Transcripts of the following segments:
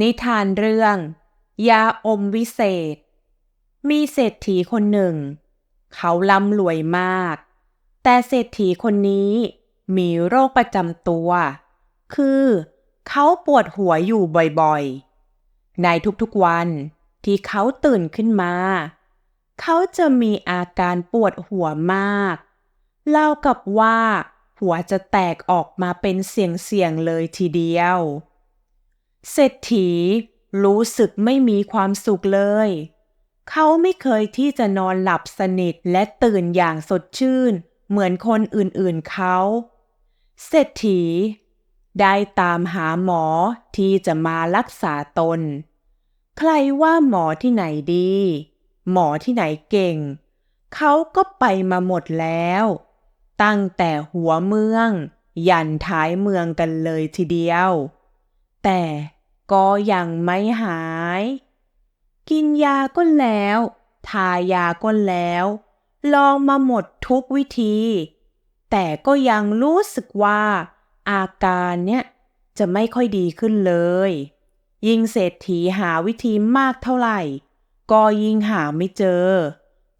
นิทานเรื่อง ยาอมวิเศษ มีเศรษฐีคนหนึ่ง เขาร่ำรวยมาก แต่เศรษฐีคนนี้มีโรคประจำตัว คือเขาปวดหัวอยู่บ่อยๆ ในทุกๆวันที่เขาตื่นขึ้นมา เขาจะมีอาการปวดหัวมาก เล่ากับว่าหัวจะแตกออกมาเป็นเสียงๆเลยทีเดียว เศรษฐีรู้สึกไม่มีความสุขเลย เขาไม่เคยที่จะนอนหลับสนิทและตื่นอย่างสดชื่น เหมือนคนอื่นๆเขา เศรษฐี ได้ตามหาหมอที่จะมารักษาตน ใครว่าหมอที่ไหนดี หมอที่ไหนเก่ง เขาก็ไปมาหมดแล้ว ตั้งแต่หัวเมือง ยันท้ายเมืองกันเลยทีเดียว แต่ ก็ยังไม่หาย กินยาก็แล้ว ทายาก็แล้ว ลองมาหมดทุกวิธี แต่ก็ยังรู้สึกว่า อาการเนี่ยจะไม่ค่อยดีขึ้นเลย ยิ่งเศรษฐีหาวิธีมากเท่าไหร่ ก็ยิ่งหาไม่เจอ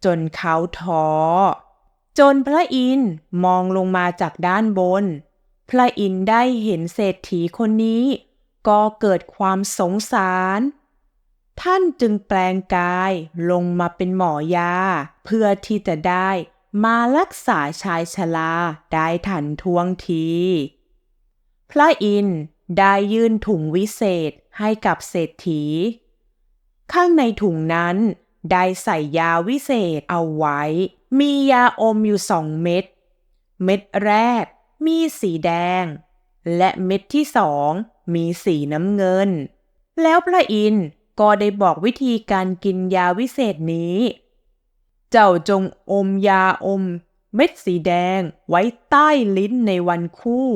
จนเขาท้อจนพระอินทร์มองลงมาจากด้านบน พระอินทร์ได้เห็นเศรษฐีคนนี้ ก็เกิดความสงสาร ท่านจึงแปลงกายลงมาเป็นหมอยา เพื่อที่จะได้มารักษาชายชราได้ทันท่วงที พระอินทร์ได้ยื่นถุงวิเศษให้กับเศรษฐี ข้างในถุงนั้นได้ใส่ยาวิเศษเอาไว้ มียาอมอยู่สองเม็ด เม็ดแรกมีสีแดง และเม็ดที่สอง มีสีน้ำเงิน แล้วพระอินทร์ก็ได้บอกวิธีการกินยาวิเศษนี้ เจ้าจงอมยาอม เม็ดสีแดงไว้ใต้ลิ้นในวันคู่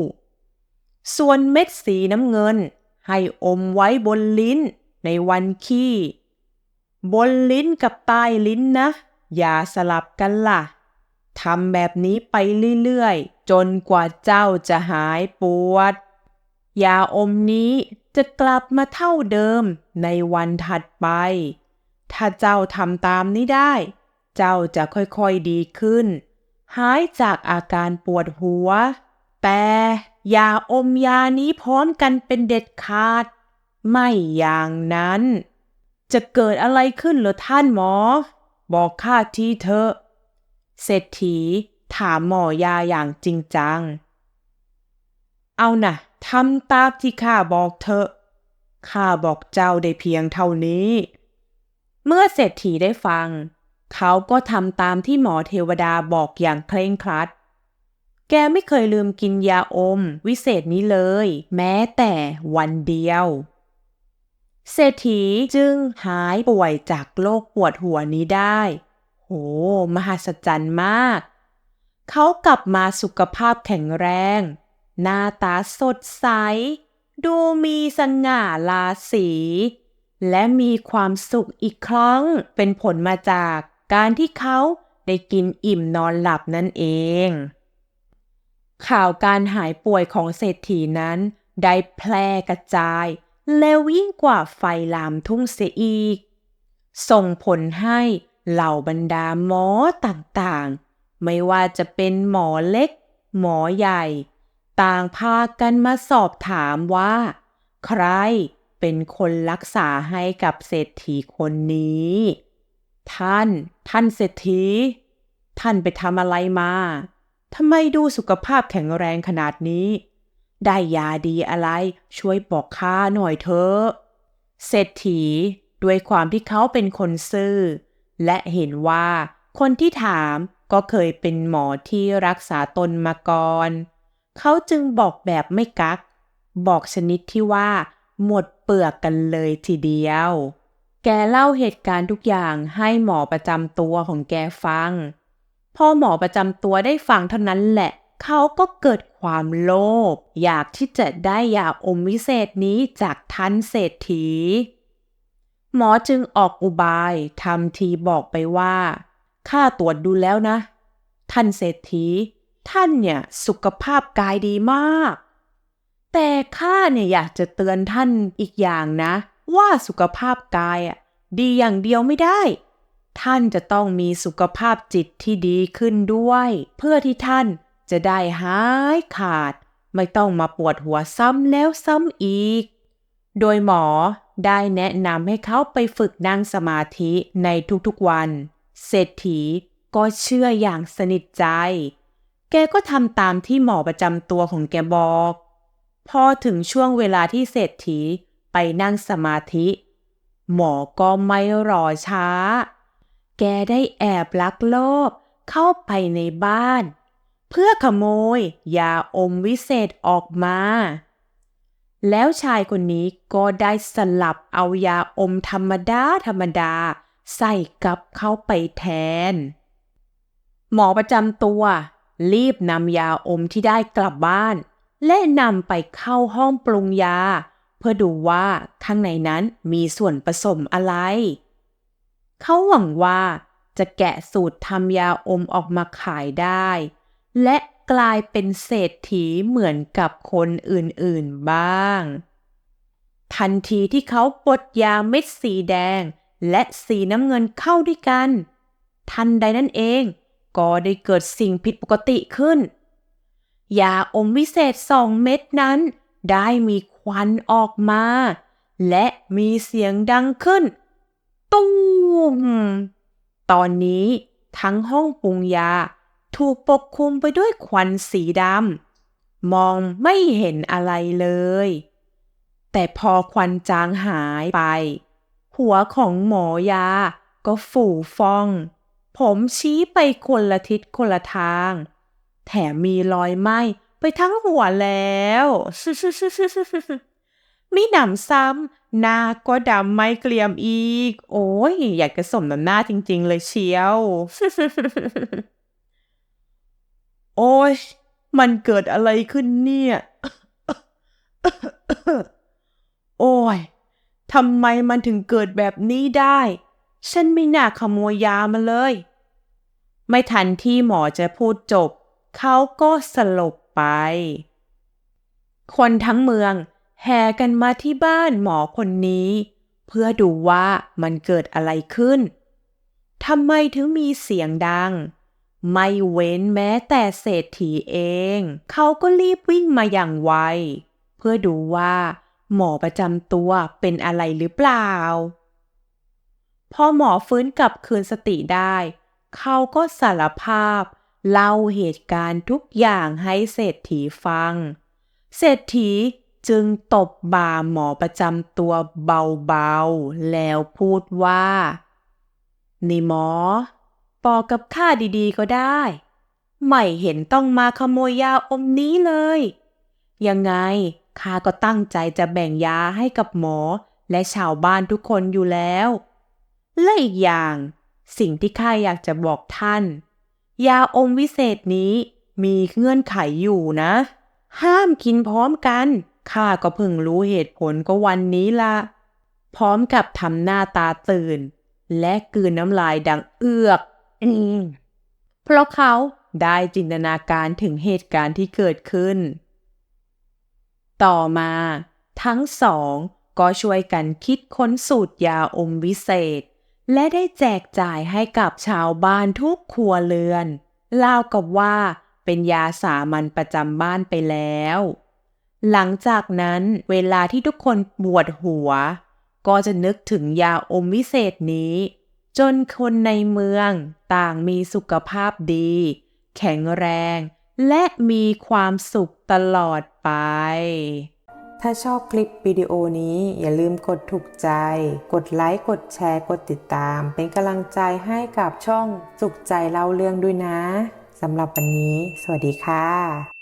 ส่วนเม็ดสีน้ำเงิน ให้อมไว้บนลิ้นในวันขี้ บนลิ้นกับใต้ลิ้นนะ อย่าสลับกันล่ะทำแบบนี้ไปเรื่อยๆ จนกว่าเจ้าจะหายปวด ยาอมนี้จะกลับมาเท่าเดิมในวันถัดไป ถ้าเจ้าทำตามนี้ได้ เจ้าจะค่อยๆดีขึ้น หายจากอาการปวดหัว แต่อย่าอมยานี้พร้อมกันเป็นเด็ดขาด ไม่อย่างนั้น จะเกิดอะไรขึ้นเหรอท่านหมอ บอกข้าทีเถอะเศรษฐีถามหมอยาอย่างจริงจัง เอานะ่ะ ทำตามที่ข้าบอกเถอะ ข้าบอกเจ้าได้เพียงเท่านี้ เมื่อเศรษฐีได้ฟัง เขาก็ทำตามที่หมอเทวดาบอกอย่างเคร่งครัด แกไม่เคยลืมกินยาอม วิเศษนี้เลย แม้แต่วันเดียว เศรษฐีจึงหายป่วยจากโรคปวดหัวนี้ได้ โห มหัศจรรย์มาก เขากลับมาสุขภาพแข็งแรง หน้าตาสดใส ดูมีสง่าราศี และมีความสุขอีกครั้งเป็นผลมาจากการที่เขาได้กินอิ่มนอนหลับนั่นเอง ข่าวการหายป่วยของเศรษฐีนั้น ได้แพร่กระจายแล้วยิ่งกว่าไฟลามทุ่งเสียอีก ส่งผลให้เหล่าบรรดาหมอต่างๆ ไม่ว่าจะเป็นหมอเล็ก หมอใหญ่ ต่างพากันมาสอบถามว่า ใครเป็นคนรักษาให้กับเศรษฐีคนนี้ ท่าน ท่านเศรษฐี ท่านไปทำอะไรมาทำไมดูสุขภาพแข็งแรงขนาดนี้ ได้ยาดีอะไรช่วยบอกข้าหน่อยเถอะเศรษฐีด้วยความที่เขาเป็นคนซื่อ และเห็นว่าคนที่ถามก็เคยเป็นหมอที่รักษาตนมาก่อน เขาจึงบอกแบบไม่กัก บอกชนิดที่ว่า หมดเปลือกกันเลยทีเดียว แกเล่าเหตุการณ์ทุกอย่างให้หมอประจำตัวของแกฟัง พอหมอประจำตัวได้ฟังเท่านั้นแหละ เขาก็เกิดความโลภอยากที่จะได้ยาอมวิเศษนี้จากท่านเศรษฐี หมอจึงออกอุบายทำทีบอกไปว่าข้าตรวจดูแล้วนะ ท่านเศรษฐี ท่านเนี่ยสุขภาพกายดีมาก แต่ข้าเนี่ยอยากจะเตือนท่านอีกอย่างนะ ว่าสุขภาพกายอะดีอย่างเดียวไม่ได้ ท่านจะต้องมีสุขภาพจิตที่ดีขึ้นด้วย เพื่อที่ท่านจะได้หายขาด ไม่ต้องมาปวดหัวซ้ำแล้วซ้ำอีก โดยหมอได้แนะนำให้เขาไปฝึกนั่งสมาธิในทุกๆวัน เศรษฐีก็เชื่ออย่างสนิทใจ แกก็ทำตามที่หมอประจำตัวของแกบอก พอถึงช่วงเวลาที่เศรษฐีไปนั่งสมาธิ หมอก็ไม่รอช้า แกได้แอบลักลอบเข้าไปในบ้าน เพื่อขโมยยาอมวิเศษออกมา แล้วชายคนนี้ก็ได้สลับเอายาอมธรรมดาธรรมดา ใส่กลับเข้าไปแทน หมอประจำตัว รีบนำยาอมที่ได้กลับบ้าน และนำไปเข้าห้องปรุงยา เพื่อดูว่าข้างในนั้นมีส่วนผสมอะไร เขาหวังว่าจะแกะสูตรทำยาอมออกมาขายได้ และกลายเป็นเศรษฐีเหมือนกับคนอื่นๆบ้าง ทันทีที่เขาปลดยาเม็ดสีแดงและสีน้ำเงินเข้าด้วยกัน ทันใดนั่นเอง ก็ได้เกิดสิ่งผิดปกติขึ้น ยาอมวิเศษสองเม็ดนั้น ได้มีควันออกมา และมีเสียงดังขึ้น ตุ้มตอนนี้ทั้งห้องปรุงยาถูกปกคลุมไปด้วยควันสีดำมองไม่เห็นอะไรเลย แต่พอควันจางหายไป หัวของหมอยาก็ฝูฟอง ผมชี้ไปคนละทิศคนละทาง แถมมีรอยไหม้ไปทั้งหัวแล้วมีหนำซ้ำหน้าก็ดำไม่เกลียมอีก โอ้ย อยากจะสมน้ำหน้าจริง ๆ เลยเชียว โอ้ย มันเกิดอะไรขึ้นเนี่ย โอ้ยทำไมมันถึงเกิดแบบนี้ได้ ฉันไม่น่าขโมยยามาเลย ไม่ทันที่หมอจะพูดจบ เขาก็สลบไป คนทั้งเมืองแห่กันมาที่บ้านหมอคนนี้ เพื่อดูว่ามันเกิดอะไรขึ้นทำไมถึงมีเสียงดัง ไม่เว้นแม้แต่เศรษฐีเอง เขาก็รีบวิ่งมาอย่างไว เพื่อดูว่าหมอประจำตัวเป็นอะไรหรือเปล่า พอหมอฟื้นกลับคืนสติได้ เขาก็สารภาพ เล่าเหตุการณ์ทุกอย่างให้เศรษฐีฟัง เศรษฐีจึงตบบ่าหมอประจำตัวเบาๆ แล้วพูดว่า นี่หมอบอกกับข้าดีๆก็ได้ ไม่เห็นต้องมาขโมยยาอมนี้เลย ยังไงข้าก็ตั้งใจจะแบ่งยาให้กับหมอและชาวบ้านทุกคนอยู่แล้ว และอีกอย่าง สิ่งที่ข้าอยากจะบอกท่าน ยาอมวิเศษนี้มีเงื่อนไขอยู่นะ ห้ามกินพร้อมกัน ข้าก็เพิ่งรู้เหตุผลก็วันนี้ละพร้อมกับทำหน้าตาตื่น และกืนน้ำลายดังเอือกอืมเพราะเขาได้จินตนาการถึงเหตุการณ์ที่เกิดขึ้น ต่อมา ทั้งสองก็ช่วยกันคิดค้นสูตรยาอมวิเศษ และได้แจกจ่ายให้กับชาวบ้านทุกครัวเรือนเล่ากับว่าเป็นยาสามัญประจำบ้านไปแล้ว หลังจากนั้นเวลาที่ทุกคนปวดหัว ก็จะนึกถึงยาอมวิเศษนี้ จนคนในเมืองต่างมีสุขภาพดี แข็งแรง และมีความสุขตลอดไป ถ้าชอบคลิปวิดีโอนี้อย่าลืมกดถูกใจ กดไลค์ กดแชร์ กดติดตาม เป็นกำลังใจให้กับช่องสุขใจเล่าเรื่องด้วยนะสำหรับวันนี้ สวัสดีค่ะ